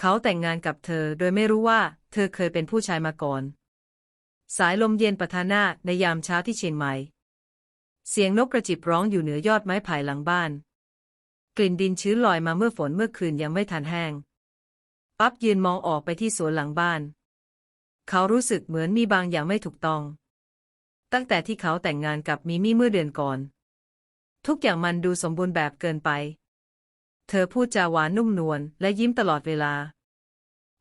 เขาแต่งงานกับเธอโดยไม่รู้ว่าเธอเคยเป็นผู้ชายมาก่อน สายลมเย็นปะทะหน้าในยามเช้าที่เชียงใหม่ เสียงนกกระจิบร้องอยู่เหนือยอดไม้ไผ่หลังบ้าน กลิ่นดินชื้นลอยมาเมื่อฝนเมื่อคืนยังไม่ทันแห้ง ปั๊บยืนมองออกไปที่สวนหลังบ้าน เขารู้สึกเหมือนมีบางอย่างไม่ถูกต้อง ตั้งแต่ที่เขาแต่งงานกับมิมี่เมื่อเดือนก่อน ทุกอย่างมันดูสมบูรณ์แบบเกินไป เธอพูดจาหวานนุ่มนวลและยิ้มตลอดเวลา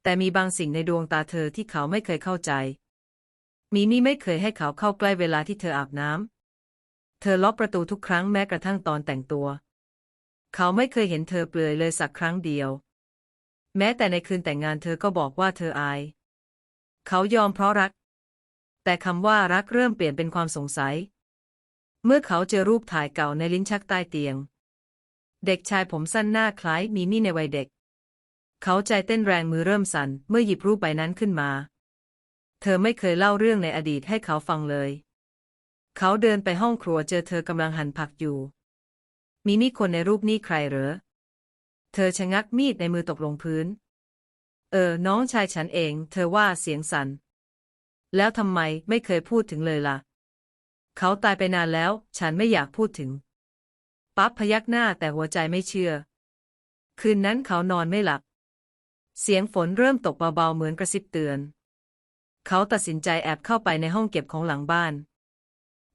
แต่มีบางสิ่งในดวงตาเธอที่เขาไม่เคยเข้าใจมิมี่ไม่เคยให้เขาเข้าใกล้เวลาที่เธออาบน้ำ เธอล็อกประตูทุกครั้งแม้กระทั่งตอนแต่งตัว เขาไม่เคยเห็นเธอเปลือยเลยสักครั้งเดียว แม้แต่ในคืนแต่งงานเธอก็บอกว่าเธออาย เขายอมเพราะรัก แต่คำว่ารักเริ่มเปลี่ยนเป็นความสงสัย เมื่อเขาเจอรูปถ่ายเก่าในลิ้นชักใต้เตียง เด็กชายผมสั้นหน้าคล้ายมีมี่ในวัยเด็ก เขาใจเต้นแรงมือเริ่มสั่นเมื่อหยิบรูปใบนั้นขึ้นมา เธอไม่เคยเล่าเรื่องในอดีตให้เขาฟังเลย เขาเดินไปห้องครัวเจอเธอกำลังหั่นผักอยู่ มีมี่คนในรูปนี้ใครเหรอ เธอชะงักมีดในมือตกลงพื้น เออ น้องชายฉันเอง เธอว่าเสียงสัน่น แล้วทำไมไม่เคยพูดถึงเลยล่ะ เขาตายไปนานแล้ว ฉันไม่อยากพูดถึง ปั๊บพยักหน้าแต่หัวใจไม่เชื่อ คืนนั้นเขานอนไม่หลับ เสียงฝนเริ่มตกเบาๆเหมือนกระซิบเตือน เขาตัดสินใจแอบเข้าไปในห้องเก็บของหลังบ้าน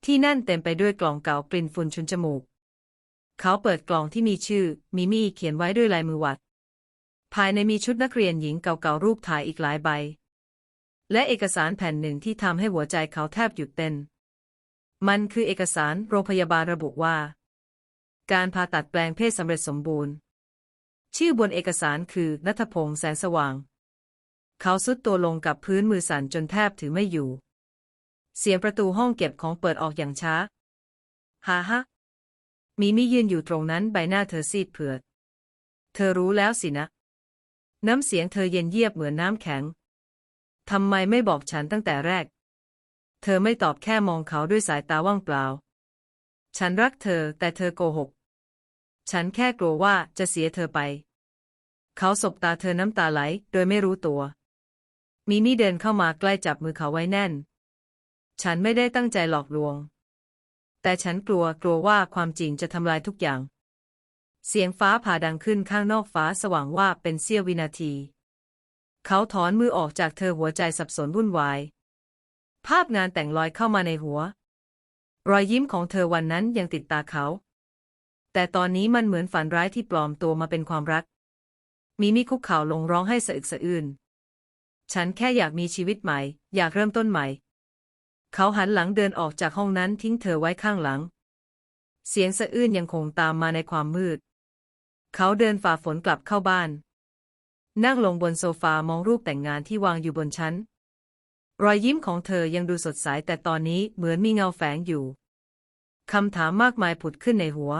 ที่นั่นเต็มไปด้วยกล่องเก่ากลิ่นฝุ่นชุนจมูก เขาเปิดกล่องที่มีชื่อ มิมี่เขียนไว้ด้วยลายมือวัด ภายในมีชุดนักเรียนหญิงเก่าๆรูปถ่ายอีกหลายใบ และเอกสารแผ่นหนึ่งที่ทำให้หัวใจเขาแทบหยุดเต้นมันคือเอกสารโรงพยาบาลระบุว่า การผ่าตัดแปลงเพศสำเร็จสมบูรณ์ ชื่อบนเอกสารคือนัทพงษ์แสนสว่าง เขาสุดตัวลงกับพื้นมือสั่นจนแทบถือไม่อยู่ เสียงประตูห้องเก็บของเปิดออกอย่างช้าฮ่าฮะมีมียืนอยู่ตรงนั้นใบหน้าเธอซีดเผือด เธอรู้แล้วสินะ น้ำเสียงเธอเย็นเยียบเหมือนน้ำแข็ง ทำไมไม่บอกฉันตั้งแต่แรก เธอไม่ตอบแค่มองเขาด้วยสายตาว่างเปล่า ฉันรักเธอแต่เธอโกหก ฉันแค่กลัวว่าจะเสียเธอไป เขาสบตาเธอน้ำตาไหล โดยไม่รู้ตัวมีมี่เดินเข้ามาใกล้จับมือเขาไว้แน่น ฉันไม่ได้ตั้งใจหลอกลวง แต่ฉันกลัวกลัวว่าความจริงจะทำลายทุกอย่าง เสียงฟ้าผ่าดังขึ้นข้างนอกฟ้าสว่างว่าเป็นเสี้ยววินาที เขาถอนมือออกจากเธอหัวใจสับสนวุ่นวาย ภาพงานแต่งลอยเข้ามาในหัว รอยยิ้มของเธอวันนั้นยังติดตาเขา แต่ตอนนี้มันเหมือนฝันร้ายที่ปลอมตัวมาเป็นความรักมีมิคุกเข่าลงร้องให้สะอึกสะอื้น ฉันแค่อยากมีชีวิตใหม่ อยากเริ่มต้นใหม่ เขาหันหลังเดินออกจากห้องนั้นทิ้งเธอไว้ข้างหลัง เสียงสะอื้นยังคงตามมาในความมืด เขาเดินฝ่าฝนกลับเข้าบ้าน นั่งลงบนโซฟามองรูปแต่งงานที่วางอยู่บนชั้น รอยยิ้มของเธอยังดูสดใสแต่ตอนนี้เหมือนมีเงาแฝงอยู่ คำถามมากมายผุดขึ้นในหัว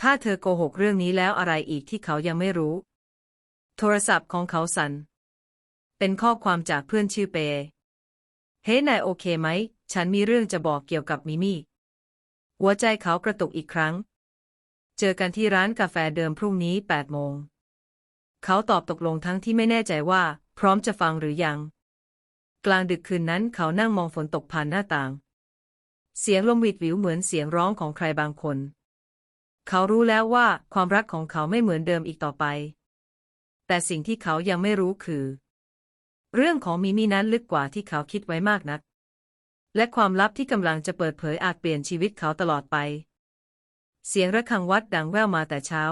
ถ้าเธอโกหกเรื่องนี้แล้วอะไรอีกที่เขายังไม่รู้ โทรศัพท์ของเขาสัน่น เป็นข้อความจากเพื่อนชื่อเป เฮ้นายโอเคไหม ฉันมีเรื่องจะบอกเกี่ยวกับมิมี่ หัวใจเขากระตุกอีกครั้ง เจอกันที่ร้านกาแฟเดิมพรุ่งนี้แปดโมง เขาตอบตกลงทั้งที่ไม่แน่ใจว่า พร้อมจะฟังหรือยัง กลางดึกคืนนั้นเขานั่งมองฝนตกผ่านหน้าต่าง เสียงลมวิดวิวเหมือนเสียงร้องของใครบางคน เขารู้แล้วว่าความรักของเขาไม่เหมือนเดิมอีกต่อไป แต่สิ่งที่เขายังไม่รู้คือ เรื่องของมิมี่นั้นลึกกว่าที่เขาคิดไว้มากนัก และความลับที่กำลังจะเปิดเผยอาจเปลี่ยนชีวิตเขาตลอดไป เสียงระฆังวัดดังแว่วมาแต่เช้า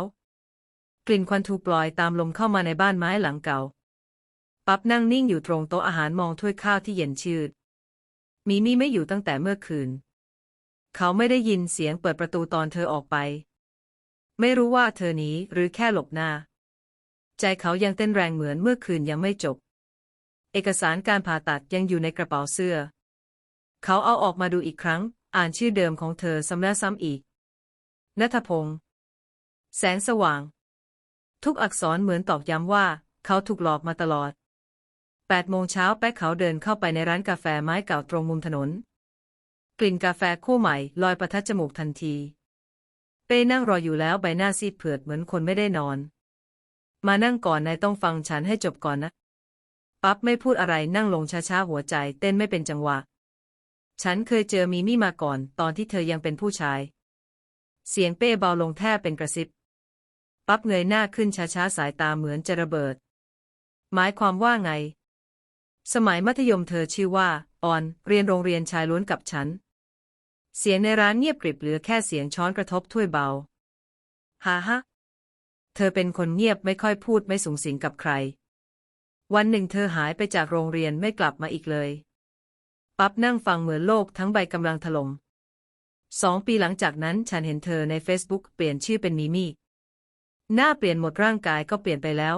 กลิ่นควันทูปลอยตามลมเข้ามาในบ้านไม้หลังเก่า ปั๊บนั่งนิ่งอยู่ตรงโต๊ะอาหารมองถ้วยข้าวที่เย็นชืดมีมีไม่อยู่ตั้งแต่เมื่อคืน เขาไม่ได้ยินเสียงเปิดประตูตอนเธอออกไป ไม่รู้ว่าเธอหนีหรือแค่หลบหน้า ใจเขายังเต้นแรงเหมือนเมื่อคืนยังไม่จบ เอกสารการผ่าตัดยังอยู่ในกระเป๋าเสื้อ เขาเอาออกมาดูอีกครั้ง อ่านชื่อเดิมของเธอซ้ำแล้วซ้ำอีกนัทพงษ์แสงสว่าง ทุกอักษรเหมือนตอกย้ำว่า เขาถูกหลอกมาตลอดแปดโมงเช้าแป๊กเขาเดินเข้าไปในร้านกาแฟไม้เก่าตรงมุมถนน กลิ่นกาแฟคู่ใหม่ลอยประทัดจมูกทันที เป้นั่งรออยู่แล้วใบหน้าซีดเผือดเหมือนคนไม่ได้นอน มานั่งก่อนนายต้องฟังฉันให้จบก่อนนะ ปั๊บไม่พูดอะไรนั่งลงช้าๆหัวใจ เต้นไม่เป็นจังหวะ ฉันเคยเจอมีมี่มาก่อน ตอนที่เธอยังเป็นผู้ชาย เสียงเป้เบาลงแทบเป็นกระซิบ ปั๊บเงยหน้าขึ้นช้าๆสายตาเหมือนจะระเบิด หมายความว่าไง สมัยมัธยมเธอชื่อว่า ออน เรียนโรงเรียนชายล้วนกับฉัน เสียงในร้านเงียบกริบเหลือแค่เสียงช้อนกระทบถ้วยเบาฮ่าฮะ เธอเป็นคนเงียบไม่ค่อยพูดไม่สูงสิงกับใคร วันหนึ่งเธอหายไปจากโรงเรียนไม่กลับมาอีกเลย ปั๊บนั่งฟังเหมือนโลกทั้งใบกำลังถล่มสองปีหลังจากนั้นฉันเห็นเธอใน Facebook เปลี่ยนชื่อเป็นมิมี่ หน้าเปลี่ยนหมดร่างกายก็เปลี่ยนไปแล้ว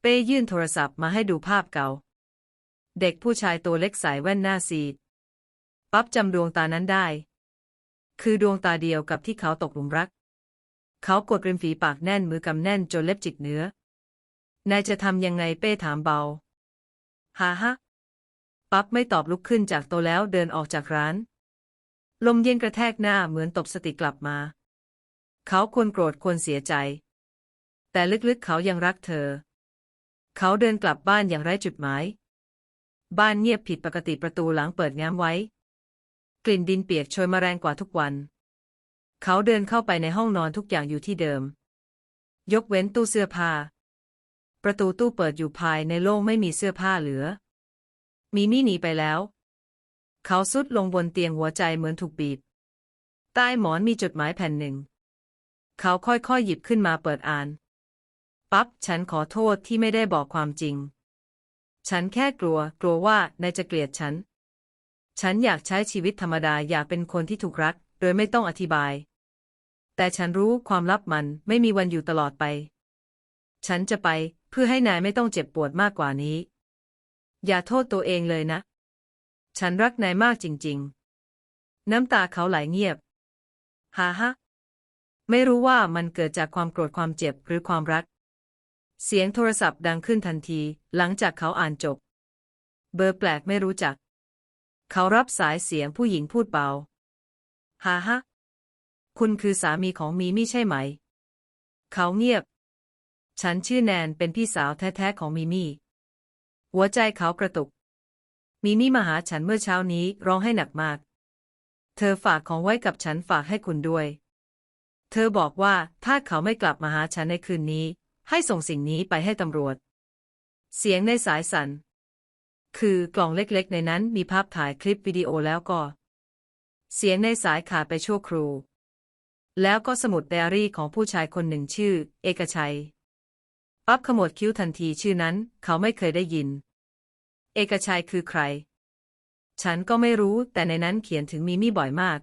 เป้ยื่นโทรศัพท์มาให้ดูภาพเก่า เด็กผู้ชายตัวเล็กใส่แว่นหน้าซีด ปั๊บจำดวงตานั้นได้ คือดวงตาเดียวกับที่เขาตกหลุมรัก เขากดริมฝีปากแน่นมือกำแน่นจนเล็บจิกเนื้อ นายจะทำยังไงเป้ถามเบาฮ่าฮะปั๊บไม่ตอบลุกขึ้นจากโตแล้วเดินออกจากร้าน ลมเย็นกระแทกหน้าเหมือนตบสติกลับมา เขาควรโกรธควรเสียใจ แต่ลึกๆเขายังรักเธอ เขาเดินกลับบ้านอย่างไร้จุดหมาย บ้านเงียบผิดปกติประตูหลังเปิดง้มไว้ กลิ่นดินเปียกโชยมาแรงกว่าทุกวัน เขาเดินเข้าไปในห้องนอนทุกอย่างอยู่ที่เดิม ยกเว้นตู้เสื้อผ้า ประตูตู้เปิดอยู่ภายในโล่งไม่มีเสื้อผ้าเหลือ มีมี่หนีไปแล้ว เขาสุดลงบนเตียงหัวใจเหมือนถูกบีบ ใต้หมอนมีจดหมายแผ่นหนึ่ง เขาค่อยๆหยิบขึ้นมาเปิดอ่าน ปั๊บฉันขอโทษที่ไม่ได้บอกความจริง ฉันแค่กลัว กลัวว่านายจะเกลียดฉัน ฉันอยากใช้ชีวิตธรรมดาอยากเป็นคนที่ถูกรัก โดยไม่ต้องอธิบาย แต่ฉันรู้ความลับมันไม่มีวันอยู่ตลอดไป ฉันจะไปเพื่อให้นายไม่ต้องเจ็บปวดมากกว่านี้ อย่าโทษตัวเองเลยนะ ฉันรักนายมากจริง ๆ น้ำตาเขาไหลเงียบฮ่าฮะไม่รู้ว่ามันเกิดจากความโกรธความเจ็บหรือความรัก เสียงโทรศัพท์ดังขึ้นทันที หลังจากเขาอ่านจบ เบอร์แปลกไม่รู้จัก เขารับสายเสียงผู้หญิงพูดเบาฮ่าฮะ คุณคือสามีของมีมี่ใช่ไหม เขาเงียบ ฉันชื่อแนนเป็นพี่สาวแท้ๆของมีมี่ หัวใจเขากระตุก มีมี่มาหาฉันเมื่อเช้านี้ร้องให้หนักมาก เธอฝากของไว้กับฉันฝากให้คุณด้วย เธอบอกว่าถ้าเขาไม่กลับมาหาฉันในคืนนี้ ให้ส่งสิ่งนี้ไปให้ตำรวจ เสียงในสายสัน่น คือกล่องเล็กๆ ในนั้นมีภาพถ่ายคลิปวิดีโอแล้วก็ เสียงในสายขาดไปชั่วครู แล้วก็สมุดไดอารี่ของผู้ชายคนหนึ่งชื่อ เอกชัยปั๊บขมวดคิ้วทันทีชื่อนั้น เขาไม่เคยได้ยิน เอกชัยคือใคร ฉันก็ไม่รู้แต่ในนั้นเขียนถึงมีมี่บ่อยมาก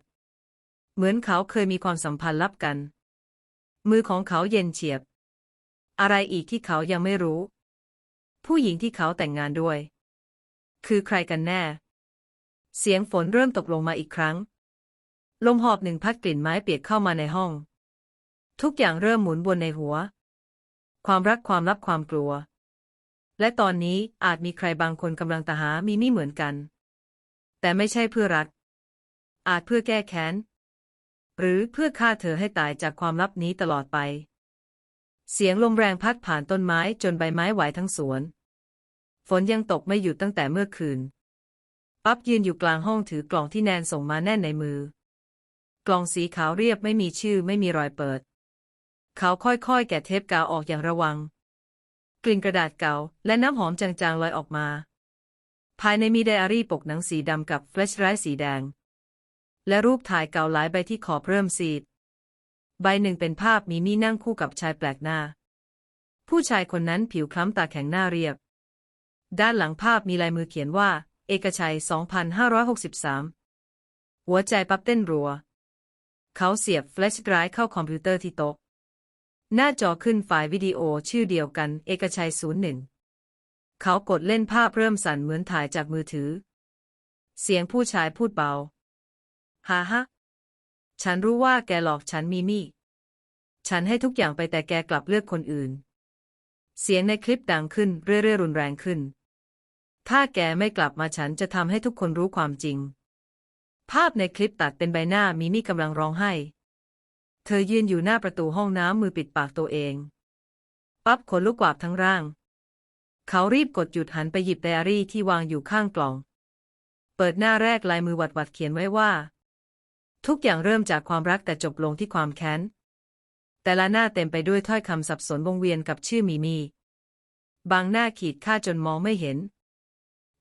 เหมือนเขาเคยมีความสัมพันธ์ลับกัน มือของเขาเย็นเฉียบ อะไรอีกที่เขายังไม่รู้ ผู้หญิงที่เขาแต่งงานด้วย คือใครกันแน่ เสียงฝนเริ่มตกลงมาอีกครั้ง ลมหอบหนึ่งพัดกลิ่นไม้เปียกเข้ามาในห้อง ทุกอย่างเริ่มหมุนวนในหัว ความรักความลับความกลัว และตอนนี้อาจมีใครบางคนกำลังตาหามีมี่เหมือนกัน แต่ไม่ใช่เพื่อรัก อาจเพื่อแก้แค้น หรือเพื่อฆ่าเธอให้ตายจากความลับนี้ตลอดไป เสียงลมแรงพัดผ่านต้นไม้จนใบไม้ไหวทั้งสวน ฝนยังตกไม่หยุดตั้งแต่เมื่อคืน ปั๊บยืนอยู่กลางห้องถือกล่องที่แนนส่งมาแน่นในมือ กล่องสีขาวเรียบไม่มีชื่อไม่มีรอยเปิด เขาค่อยๆ แกะเทปกาวออกอย่างระวัง กลิ่นกระดาษเก่า และน้ำหอมจางๆลอยออกมา ภายในมีไดอารี่ปกหนังสีดำกับแฟลชไดรฟ์สีแดง และรูปถ่ายเก่าหลายใบที่ขอบเริ่มซีด ใบหนึ่งเป็นภาพมีมี่นั่งคู่กับชายแปลกหน้า ผู้ชายคนนั้นผิวคล้ำตาแข็งหน้าเรียบ ด้านหลังภาพมีลายมือเขียนว่า เอกชัย 2563 หัวใจปั๊บเต้นรัว เขาเสียบแฟลชไดรฟ์เข้าคอมพิวเตอร์ที่โต๊ะ หน้าจอขึ้นไฟล์วิดีโอชื่อเดียวกัน เอกชัย 01 เขากดเล่นภาพเริ่มสั่นเหมือนถ่ายจากมือถือ เสียงผู้ชายพูดเบา ฮ่าฮะ ฉันรู้ว่าแกหลอกฉันมีมี่ ฉันให้ทุกอย่างไปแต่แกกลับเลือกคนอื่น เสียงในคลิปดังขึ้นเรื่อยๆรุนแรงขึ้น ถ้าแกไม่กลับมาฉันจะทำให้ทุกคนรู้ความจริง ภาพในคลิปตัดเป็นใบหน้ามีมี่กำลังร้องไห้ เธอยืนอยู่หน้าประตูห้องน้ำมือปิดปากตัวเอง ปั๊บขนลุกกวาบทั้งร่าง เขารีบกดหยุดหันไปหยิบไดอารี่ที่วางอยู่ข้างกล่อง เปิดหน้าแรกลายมือหวัดหวัดๆเขียนไว้ว่า ทุกอย่างเริ่มจากความรักแต่จบลงที่ความแค้น แต่ละหน้าเต็มไปด้วยถ้อยคำสับสนวงเวียนกับชื่อมีมี บางหน้าขีดค่าจนมองไม่เห็น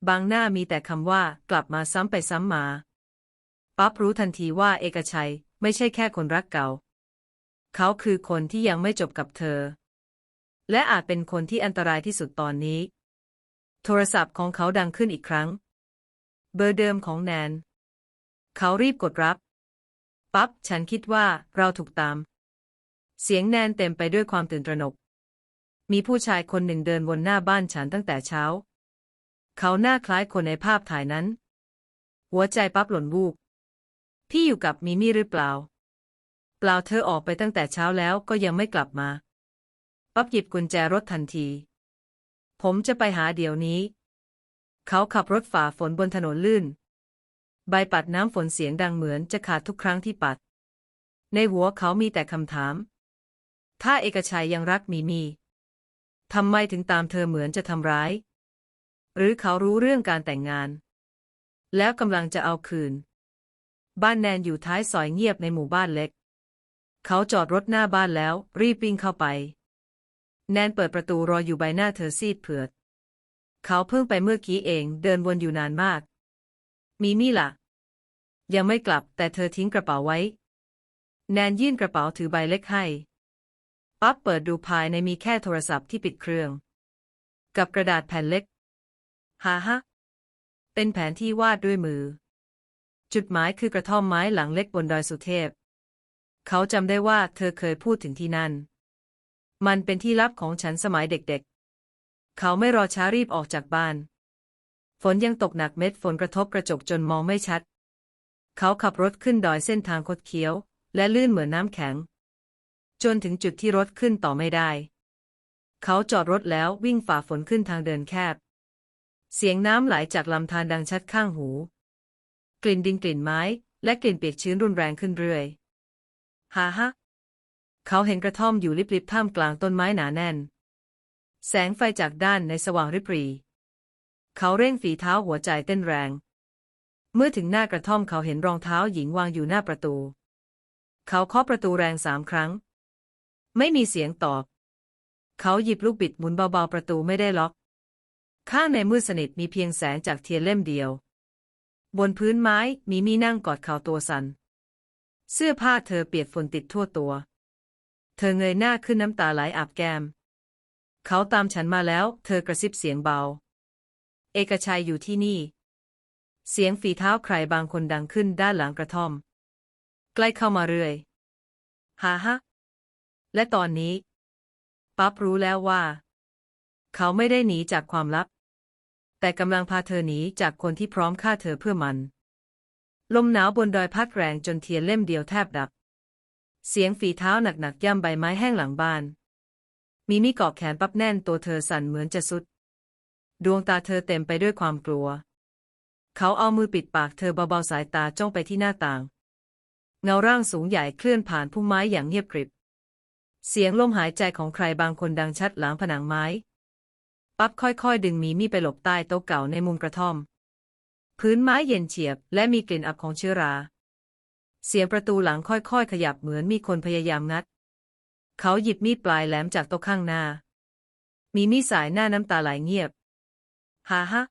บางหน้ามีแต่คำว่ากลับมาซ้ำไปซ้ำมา ปั๊บรู้ทันทีว่าเอกชัยไม่ใช่แค่คนรักเก่า เขาคือคนที่ยังไม่จบกับเธอ และอาจเป็นคนที่อันตรายที่สุดตอนนี้ โทรศัพท์ของเขาดังขึ้นอีกครั้ง เบอร์เดิมของแนน เขารีบกดรับ ปั๊บฉันคิดว่าเราถูกตาม เสียงแนนเต็มไปด้วยความตื่นตระหนก มีผู้ชายคนหนึ่งเดินวนหน้าบ้านฉันตั้งแต่เช้า เขาหน้าคล้ายคนในภาพถ่ายนั้น หัวใจปั๊บหล่นวูบ พี่อยู่กับมิมี่หรือเปล่า เปล่าเธอออกไปตั้งแต่เช้าแล้วก็ยังไม่กลับมา ปั๊บหยิบกุญแจรถทันที ผมจะไปหาเดี๋ยวนี้ เขาขับรถฝ่าฝนบนถนนลื่น ใบปัดน้ำฝนเสียงดังเหมือนจะขาดทุกครั้งที่ปัด ในหัวเขามีแต่คำถาม ถ้าเอกชัยยังรักมีมีทำไมถึงตามเธอเหมือนจะทำร้าย หรือเขารู้เรื่องการแต่งงาน แล้วกำลังจะเอาคืน บ้านแนนอยู่ท้ายซอยเงียบในหมู่บ้านเล็ก เขาจอดรถหน้าบ้านแล้ว รีบวิ่งเข้าไป แนนเปิดประตูรออยู่ใบหน้าเธอซีดเผือด เขาเพิ่งไปเมื่อกี้เองเดินวนอยู่นานมาก มีมี่ล่ะ ยังไม่กลับแต่เธอทิ้งกระเป๋าไว้ แนนยื่นกระเป๋าถือใบเล็กให้ ปั๊บเปิดดูภายในมีแค่โทรศัพท์ที่ปิดเครื่อง กับกระดาษแผ่นเล็กฮ่าฮะเป็นแผนที่วาดด้วยมือ จุดหมายคือกระท่อมไม้หลังเล็กบนดอยสุเทพ เขาจำได้ว่าเธอเคยพูดถึงที่นั่น มันเป็นที่ลับของฉันสมัยเด็กๆ เขาไม่รอช้ารีบออกจากบ้าน ฝนยังตกหนักเม็ดฝนกระทบกระจกจนมองไม่ชัด เขาขับรถขึ้นดอยเส้นทางคดเคี้ยว และลื่นเหมือนน้ำแข็ง จนถึงจุดที่รถขึ้นต่อไม่ได้ เขาจอดรถแล้ววิ่งฝ่าฝนขึ้นทางเดินแคบ เสียงน้ำไหลจากลำธารดังชัดข้างหู กลิ่นดินกลิ่นไม้ และกลิ่นเปียกชื้นรุนแรงขึ้นเรื่อยฮ่าฮะเขาเห็นกระท่อมอยู่ริบๆท่ามกลางต้นไม้หนาแน่น แสงไฟจากด้านในสว่างริบหรี เขาเร่งฝีเท้าหัวใจเต้นแรง เมื่อถึงหน้ากระท่อมเขาเห็นรองเท้าหญิงวางอยู่หน้าประตู เขาเคาะประตูแรงสามครั้ง ไม่มีเสียงตอบ เขาหยิบลูกบิดหมุนเบาๆประตูไม่ได้ล็อก ข้างในมืดสนิทมีเพียงแสงจากเทียนเล่มเดียว บนพื้นไม้มีมีนั่งกอดเข่าตัวสัน่น เสื้อผ้าเธอเปียกฝนติดทั่วตัว เธอเงยหน้าขึ้นน้ำตาไหลอาบแก้ม เขาตามฉันมาแล้ว เธอกระซิบเสียงเบา เอกชัยอยู่ที่นี่ เสียงฝีเท้าใครบางคนดังขึ้นด้านหลังกระท่อม ใกล้เข้ามาเรื่อย ฮ่าฮะ และตอนนี้ ปั๊บรู้แล้วว่า เขาไม่ได้หนีจากความลับ แต่กำลังพาเธอหนีจากคนที่พร้อมฆ่าเธอเพื่อมัน ลมหนาวบนดอยพัดแรงจนเทียนเล่มเดียวแทบดับ เสียงฝีเท้าหนักๆย่ำใบไม้แห้งหลังบ้าน มีมีเกาะแขนปั๊บแน่นตัวเธอสั่นเหมือนจะสุด ดวงตาเธอเต็มไปด้วยความกลัว เขาเอามือปิดปากเธอเบาๆสายตาจ้องไปที่หน้าต่าง เงาร่างสูงใหญ่เคลื่อนผ่านพุ่มไม้อย่างเงียบกริบ เสียงลมหายใจของใครบางคนดังชัดหลังผนังไม้ ปั๊บค่อยๆ ดึงมีมี่ไปหลบใต้โต๊ะเก่าในมุมกระท่อม พื้นไม้เย็นเฉียบ และมีกลิ่นอับของเชื้อรา เสียงประตูหลังค่อยๆ ขยับเหมือนมีคนพยายามงัด เขาหยิบมีดปลายแหลมจากโต๊ะข้างหน้า มีมี่สายหน้าน้ำตาไหลเงียบฮ่าฮะ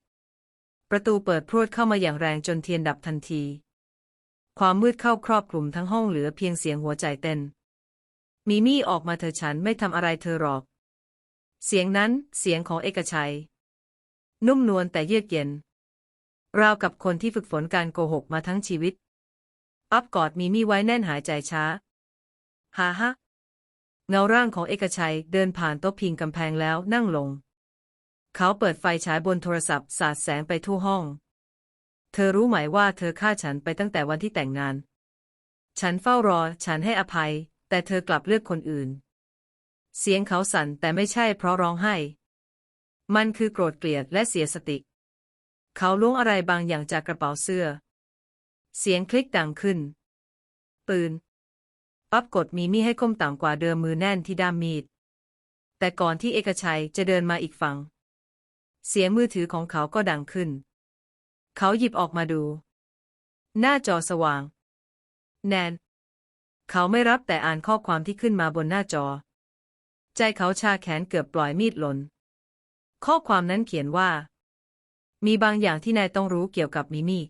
ประตูเปิดพรวดเข้ามาอย่างแรงจนเทียนดับทันที ความมืดเข้าครอบคลุมทั้งห้องเหลือเพียงเสียงหัวใจเต้น มีมี่ออกมาเธอฉันไม่ทำอะไรเธอหรอก เสียงนั้นเสียงของเอกชัย นุ่มนวลแต่เยือกเย็น ราวกับคนที่ฝึกฝนการโกหกมาทั้งชีวิต อับกอดมีมี่ไว้แน่นหายใจช้าฮ่าฮะเงาร่างของเอกชัยเดินผ่านโต๊ะพิงกำแพงแล้วนั่งลง เขาเปิดไฟฉายบนโทรศัพท์สาดแสงไปทั่วห้อง เธอรู้ไหมว่าเธอฆ่าฉันไปตั้งแต่วันที่แต่งงาน ฉันเฝ้ารอ ฉันให้อภัย แต่เธอกลับเลือกคนอื่น เสียงเขาสั่นแต่ไม่ใช่เพราะร้องไห้ มันคือโกรธเกลียดและเสียสติ เขาล้วงอะไรบางอย่างจากกระเป๋าเสื้อ เสียงคลิกดังขึ้น ปืน ปั๊บกดมีมี่ให้ก้มต่ำกว่าเดิมมือแน่นที่ด้ามมีด แต่ก่อนที่เอกชัยจะเดินมาอีกฝั่ง เสียงมือถือของเขาก็ดังขึ้น เขาหยิบออกมาดู หน้าจอสว่าง แนน เขาไม่รับแต่อ่านข้อความที่ขึ้นมาบนหน้าจอ ใจเขาชาแขนเกือบปล่อยมีดหล่น ข้อความนั้นเขียนว่า มีบางอย่างที่นายต้องรู้เกี่ยวกับมิมี่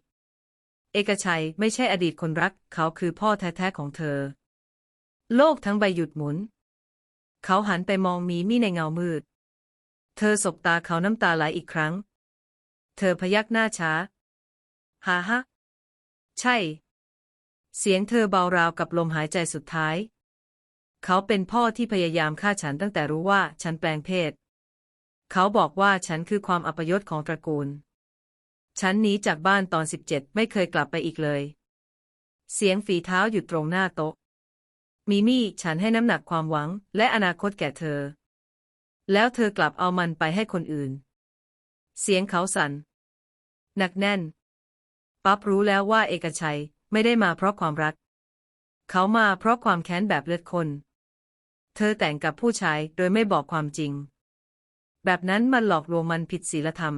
เอกชัยไม่ใช่อดีตคนรัก เขาคือพ่อแท้ๆของเธอ โลกทั้งใบหยุดหมุน เขาหันไปมองมีมี่ในเงามืด เธอสบตาเขาน้ำตาไหลอีกครั้ง เธอพยักหน้าช้า ฮ่าฮะ ใช่ เสียงเธอเบาราวกับลมหายใจสุดท้าย เขาเป็นพ่อที่พยายามฆ่าฉันตั้งแต่รู้ว่าฉันแปลงเพศ เขาบอกว่าฉันคือความอัปยศของตระกูล ฉันหนีจากบ้านตอนสิบเจ็ดไม่เคยกลับไปอีกเลย เสียงฝีเท้าอยู่ตรงหน้าโต๊ะ มิมี่ฉันให้น้ำหนักความหวังและอนาคตแก่เธอ แล้วเธอกลับเอามันไปให้คนอื่น เสียงเขาสั่นหนักแน่นปั๊บรู้แล้วว่าเอกชัย ไม่ได้มาเพราะความรัก เขามาเพราะความแค้นแบบเลือดคน เธอแต่งกับผู้ชายโดยไม่บอกความจริง แบบนั้นมันหลอกลวงมันผิดศีลธรรม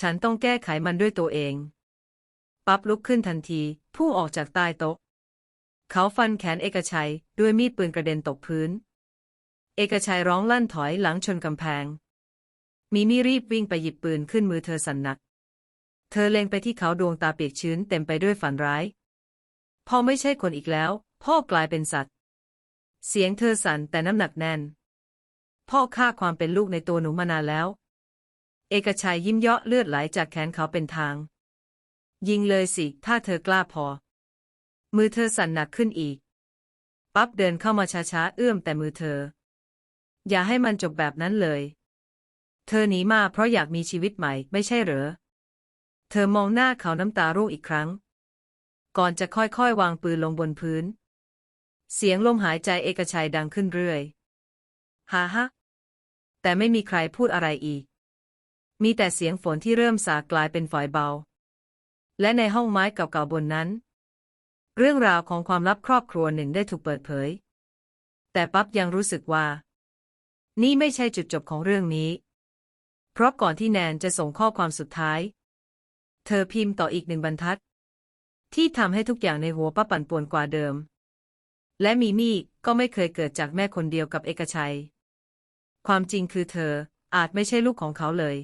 ฉันต้องแก้ไขมันด้วยตัวเอง ปั๊บลุกขึ้นทันทีพุ่งออกจากใต้โต๊ะ เขาฟันแขนเอกชัยด้วยมีดปืนกระเด็นตกพื้น เอกชัยร้องลั่นถอยหลังชนกำแพงมีมี่รีบวิ่งไปหยิบปืนขึ้นมือเธอสั่นหนัก เธอเล็งไปที่เขาดวงตาเปียกชื้นเต็มไปด้วยฝันร้าย พ่อไม่ใช่คนอีกแล้ว พ่อกลายเป็นสัตว์ เสียงเธอสั่นแต่น้ำหนักแน่น พ่อฆ่าความเป็นลูกในตัวหนูมานานแล้ว เอกชัยยิ้มเยาะเลือดไหลจากแขนเขาเป็นทาง ยิงเลยสิ ถ้าเธอกล้าพอ มือเธอสั่นหนักขึ้นอีก ปั๊บเดินเข้ามาช้าๆเอื้อมแต่มือเธอ อย่าให้มันจบแบบนั้นเลย เธอหนีมาเพราะอยากมีชีวิตใหม่ไม่ใช่เหรอ เธอมองหน้าเขาน้ำตาร่วงอีกครั้ง ก่อนจะค่อยๆ วางปืนลงบนพื้น เสียงลมหายใจเอกชัยดังขึ้นเรื่อย ฮ่าฮะ แต่ไม่มีใครพูดอะไรอีก มีแต่เสียงฝนที่เริ่มสากลายเป็นฝอยเบา และในห้องไม้เก่าๆบนนั้น เรื่องราวของความลับครอบครัวหนึ่งได้ถูกเปิดเผย แต่ปั๊บยังรู้สึกว่า นี่ไม่ใช่จุดจบของเรื่องนี้ เพราะก่อนที่แนนจะส่งข้อความสุดท้าย เธอพิมพ์ต่ออีกหนึ่งบรรทัด ที่ทำให้ทุกอย่างในหัวป้าปั่นป่วนกว่าเดิม และมีมี่ก็ไม่เคยเกิดจากแม่คนเดียวกับเอกชัย ความจริงคือเธออาจไม่ใช่ลูกของเขาเลย